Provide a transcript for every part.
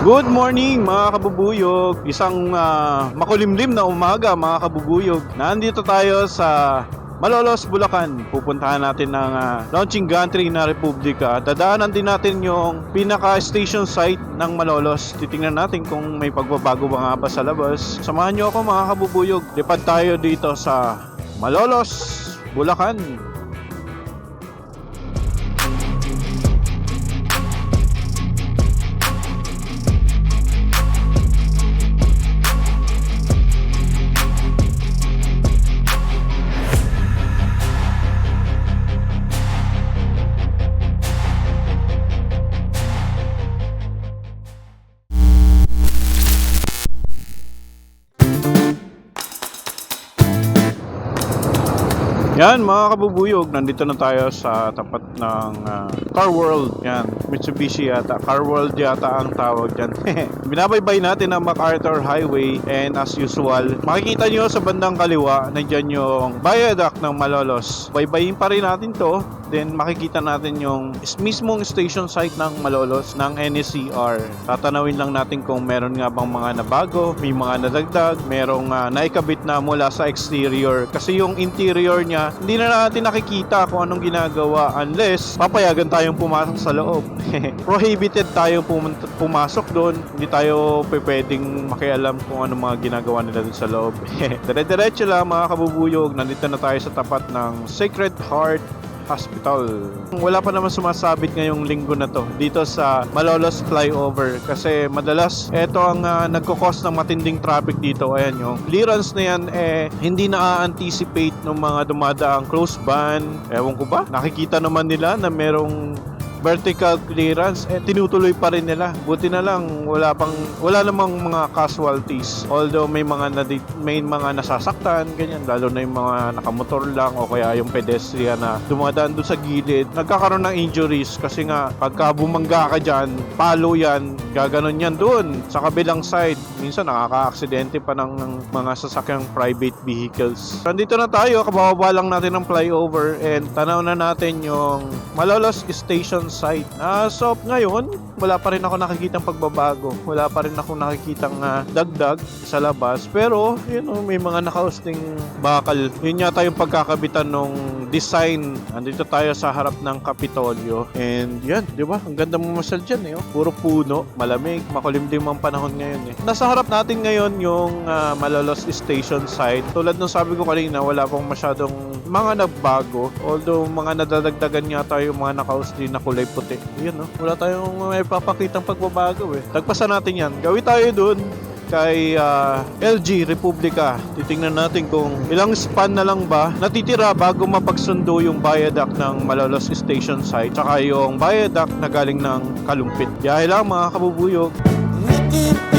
Good morning mga kabubuyog. Isang ah, makulimlim na umaga mga kabubuyog. Nandito tayo sa Malolos, Bulacan. Pupuntahan natin ng ah, launching gantry na Republika. Dadaanan din natin yung pinaka-station site ng Malolos. Titingnan natin kung may pagbabago ba nga ba sa labas. Samahan nyo ako mga kabubuyog. Lipad tayo dito sa Malolos, Bulacan. Yan mga kabubuyog, nandito na tayo sa tapat ng ah, Car World. Yan, Mitsubishi yata. Car World yata ang tawag dyan. Binabaybay natin ang MacArthur Highway and as usual, makikita nyo sa bandang kaliwa, nandyan yung viaduct ng Malolos. Baybayin pa rin natin to. Then makikita natin yung is- mismong station site ng Malolos ng NSCR. Tatanawin lang natin kung meron nga bang mga nabago, may mga nadagdag, merong uh, naikabit na mula sa exterior. Kasi yung interior niya, hindi na natin nakikita kung anong ginagawa unless papayagan tayong pumasok sa loob. Prohibited tayong pumunta, pumasok doon. Hindi tayo pwedeng makialam kung anong mga ginagawa nila doon sa loob. Dire-diretso lang mga kabubuyog. Nandito na tayo sa tapat ng Sacred Heart Hospital. Wala pa naman sumasabit ngayong linggo na to dito sa Malolos Flyover kasi madalas ito ang uh, nagkukos ng matinding traffic dito. Ayan yung clearance na yan eh hindi na-anticipate ng mga dumadaang close ban. Ewan ko ba? Nakikita naman nila na merong vertical clearance eh tinutuloy pa rin nila. Buti na lang wala pang wala namang mga casualties. Although may mga nadi, may mga nasasaktan ganyan. Lalo na yung mga nakamotor lang o kaya yung pedestrian na dumadaan doon sa gilid. Nagkakaroon ng injuries kasi nga pagka bumangga ka dyan palo yan. Gaganon yan doon sa kabilang side. Minsan nakaka-aksidente pa ng, ng mga sasakyang private vehicles. Nandito na tayo kabababa lang natin ng flyover and tanaw na natin yung Malolos Station site. As of ngayon, wala pa rin ako nakikitang pagbabago. Wala pa rin ako nakikitang ah, dagdag sa labas. Pero, yun know, may mga nakausting bakal. Yun yata yung pagkakabitan nung design. Andito tayo sa harap ng Kapitolyo. And yan, di ba? Ang ganda mamasal dyan eh. Oh. Puro puno, malamig, makulimlim ang panahon ngayon eh. Nasa harap natin ngayon yung ah, Malolos Station site. Tulad ng sabi ko kanina, wala pang masyadong mga nagbago. Although mga nadadagdagan yata yung mga nakausli na kulay puti. Yun no, wala tayong may papakitang pagbabago eh. Tagpasan natin yan. Gawin tayo dun kay ah, LG Republika. Titingnan natin kung ilang span na lang ba natitira bago mapagsundo yung viaduct ng Malolos Station site tsaka yung viaduct na galing ng Kalumpit. Biyahe lang mga kabubuyog. Ayan,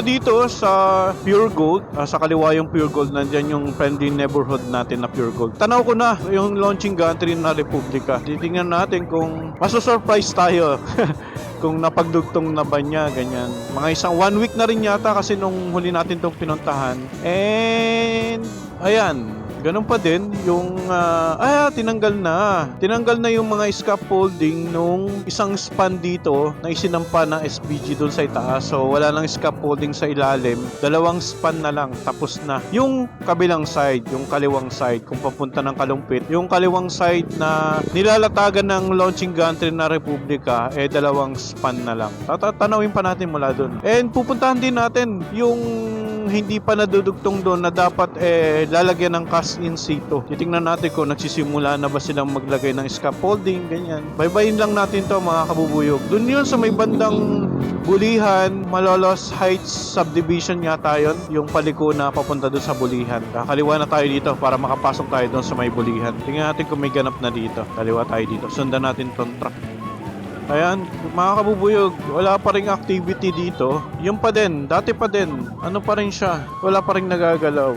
dito sa Pure Gold, ah, sa kaliwa yung Pure Gold, nandyan yung friendly neighborhood natin na Pure Gold. Tanaw ko na yung launching gantry na Republika. Titingnan natin kung maso-surprise tayo kung napagdugtong na ba niya, ganyan. Mga isang one week na rin yata kasi nung huli natin itong pinuntahan. And, ayan, Ganun pa din yung ah, ah tinanggal na. Tinanggal na yung mga scaffolding nung isang span dito na isinampa ng SBG doon sa itaas. So wala nang scaffolding sa ilalim. Dalawang span na lang tapos na. Yung kabilang side, yung kaliwang side kung papunta ng Kalumpit, yung kaliwang side na nilalatagan ng launching gantry na Republika eh dalawang span na lang. Tatanawin pa natin mula doon. And pupuntahan din natin yung hindi pa nadudugtong doon na dapat eh lalagyan ng cast in situ. Titingnan natin kung nagsisimula na ba silang maglagay ng scaffolding, ganyan. Baybayin lang natin to mga kabubuyog. Doon yun sa may bandang Bulihan, Malolos Heights Subdivision yata yun, yung paliko na papunta doon sa Bulihan. Kakaliwa na tayo dito para makapasok tayo doon sa may Bulihan. Tingnan natin kung may ganap na dito. Kaliwa tayo dito. Sundan natin tong truck. Ayan, mga kabubuyog, wala pa rin activity dito. Yung pa din, dati pa din. Ano pa rin siya? Wala pa rin nagagalaw.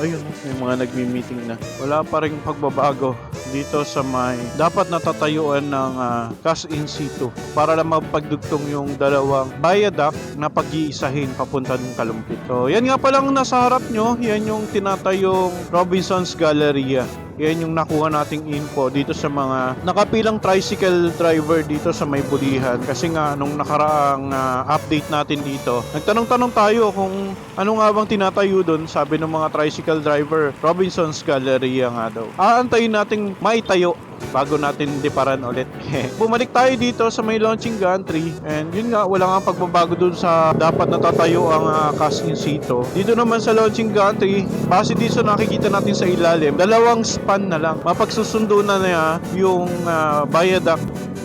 Ayun, may mga nagmi-meeting na. Wala pa rin pagbabago. Dito sa may dapat natatayuan ng ah, cash in situ para lang mapagdugtong yung dalawang viaduct na pag-iisahin papunta ng Kalumpit. So, yan nga palang nasa harap nyo, yan yung tinatayong Robinson's Galleria. Yan yung nakuha nating info dito sa mga nakapilang tricycle driver dito sa may bulihan. Kasi nga, nung nakaraang ah, update natin dito, nagtanong-tanong tayo kung ano nga bang tinatayo doon. Sabi ng mga tricycle driver, Robinson's Galleria nga daw. Aantayin nating maitayo bago natin diparan ulit. Bumalik tayo dito sa may launching gantry and yun nga, wala nga pagbabago dun sa dapat natatayo ang uh, cast in situ. Dito naman sa launching gantry, base dito nakikita natin sa ilalim, dalawang span na lang. Mapagsusundo na niya yung uh, viaduct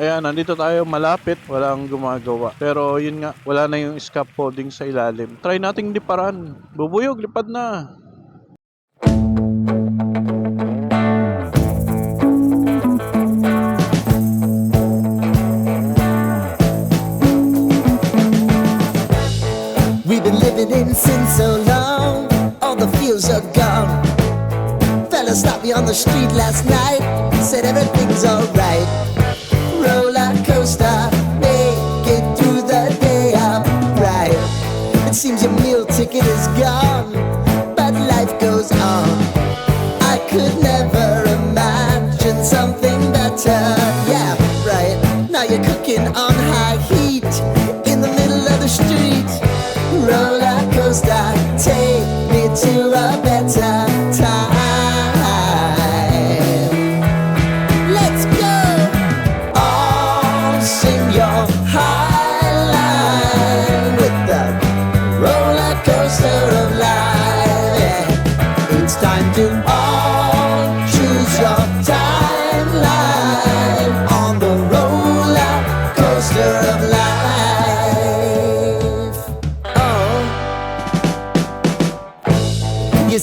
Ayan, nandito tayo malapit, walang gumagawa. Pero yun nga, wala na yung scaffolding sa ilalim. Try nating liparan. Bubuyog, lipad na. We've been living in sin so long, all the feels are gone. Fella stopped me on the street last night, said everything's alright. está.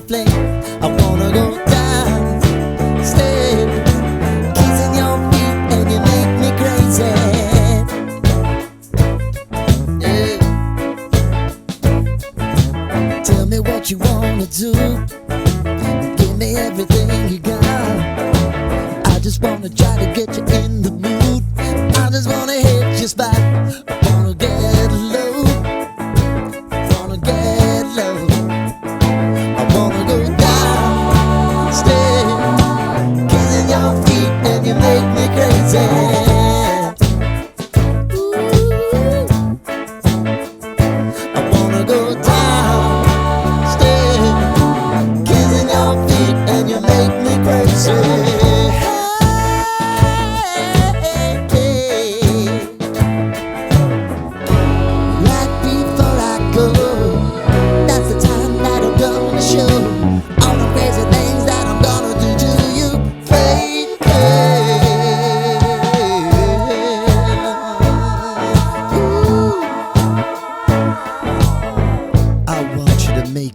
I wanna go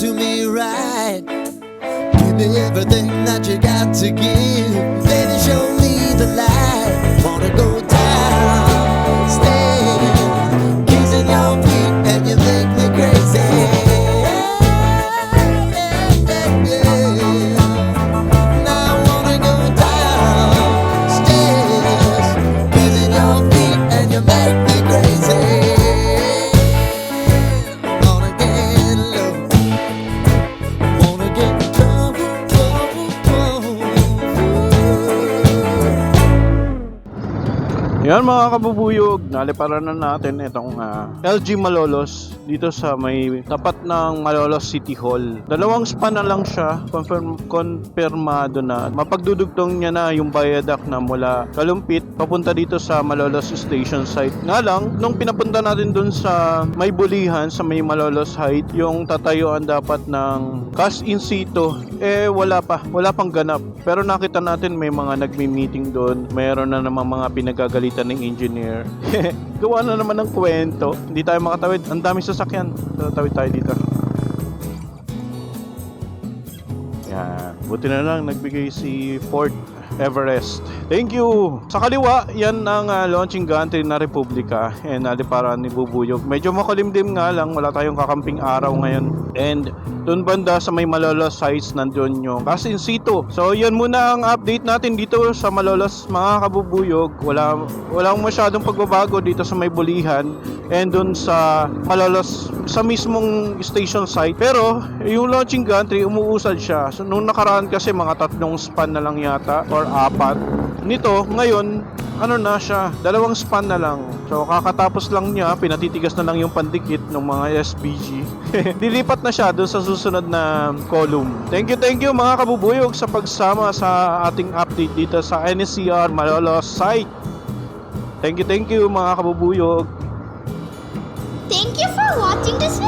to me right. Give me everything that you got to give. Baby, show me the light. Kabubuyog, naliparan na natin itong ah, LG Malolos dito sa may tapat ng Malolos City Hall. Dalawang span na lang siya, confirm, konfirmado na. Mapagdudugtong niya na yung viaduct na mula Kalumpit papunta dito sa Malolos Station site. Nga lang, nung pinapunta natin dun sa may bulihan sa may Malolos Height, yung tatayuan dapat ng cash in situ, eh wala pa, wala pang ganap. Pero nakita natin may mga nagmi-meeting doon, mayroon na namang mga pinagagalitan ng engineer. Gawa na naman ng kwento. Hindi tayo makatawid. Ang daming sasakyan. Tatawid tayo dito. Yan. Buti na lang nagbigay si Ford Everest. Thank you! Sa kaliwa, yan ang ah, launching gantry na Republika and naliparan ni Bubuyog. Medyo makulimdim nga lang, wala tayong kakamping araw ngayon. And doon banda sa may Malolos sites nandun yung Gas in situ. So yan muna ang update natin dito sa Malolos mga kabubuyog. Wala, walang masyadong pagbabago dito sa may bulihan and doon sa Malolos sa mismong station site. Pero yung launching gantry umuusad siya. So nung nakaraan kasi mga tatlong span na lang yata or apat. Nito ngayon ano na siya, dalawang span na lang. So kakatapos lang niya, pinatitigas na lang yung pandikit ng mga SBG. Dilipat na siya doon sa susunod na column. Thank you, thank you mga kabubuyog sa pagsama sa ating update dito sa NSCR Malolos site. Thank you, thank you mga kabubuyog. Thank you for watching this video.